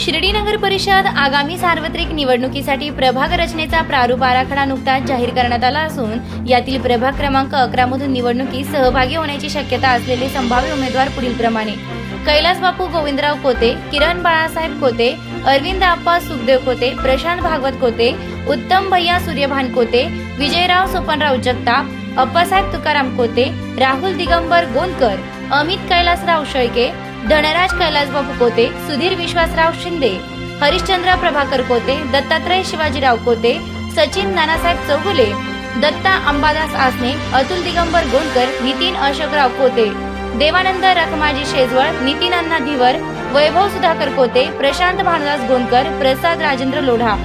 शिर्डी नगर परिषद आगामी सार्वत्रिक निवडणुकीसाठी प्रभाग रचनेचा प्रारूप आराखडा नुकताच जाहीर करण्यात आला असून यातील प्रभाग क्रमांक अकरा मधून निवडणुकीत सहभागी होण्याची शक्यता असलेले संभाव्य उमेदवार पुढील प्रमाणे. कैलास बापू गोविंदराव कोते किरण बाळासाहेब कोते अरविंद आप्पा सुखदेव कोते प्रशांत भागवत कोते उत्तम भैया सूर्यभान कोते विजयराव सोपनराव जगताप अप्पासाहेब तुकाराम कोते राहुल दिगंबर गोंदकर अमित कैलासराव शेळके धनराज कैलासबाबू कोते सुधीर विश्वासराव शिंदे हरिश्चंद्र प्रभाकर कोते दत्तात्रय शिवाजीराव कोते सचिन नानासाहेब चौगुले दत्ता अंबादास आसने अतुल दिगंबर गोंडकर नितीन अशोकराव कोते देवानंद रखमाजी शेजवळ नितीन अण्णा धीवर वैभव सुधाकर कोते प्रशांत भानुदास गोंदकर प्रसाद राजेंद्र लोढा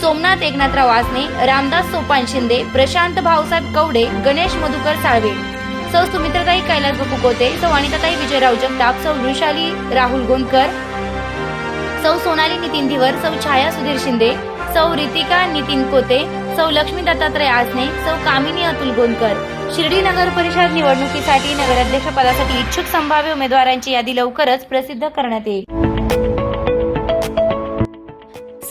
सोमनाथ एकनाथराव आसने रामदास सोपान शिंदे प्रशांत भाऊसाहेब कवडे गणेश मधुकर साळवे. सौ सुमित्रताई कैलास बापू कोते सौ अनिताताई विजयराव जगताप सौ वृषाली राहुल गोंदकर सौ सोनाली नितीन धिवर सौ छाया सुधीर शिंदे सौ रितिका नितीन कोते सौ लक्ष्मी दत्तात्रय आसने सौ कामिनी अतुल गोंदकर शिर्डी नगर परिषद निवडणुकीसाठी नगराध्यक्ष पदासाठी इच्छुक संभाव्य उमेदवारांची यादी लवकरच प्रसिद्ध करण्यात येईल.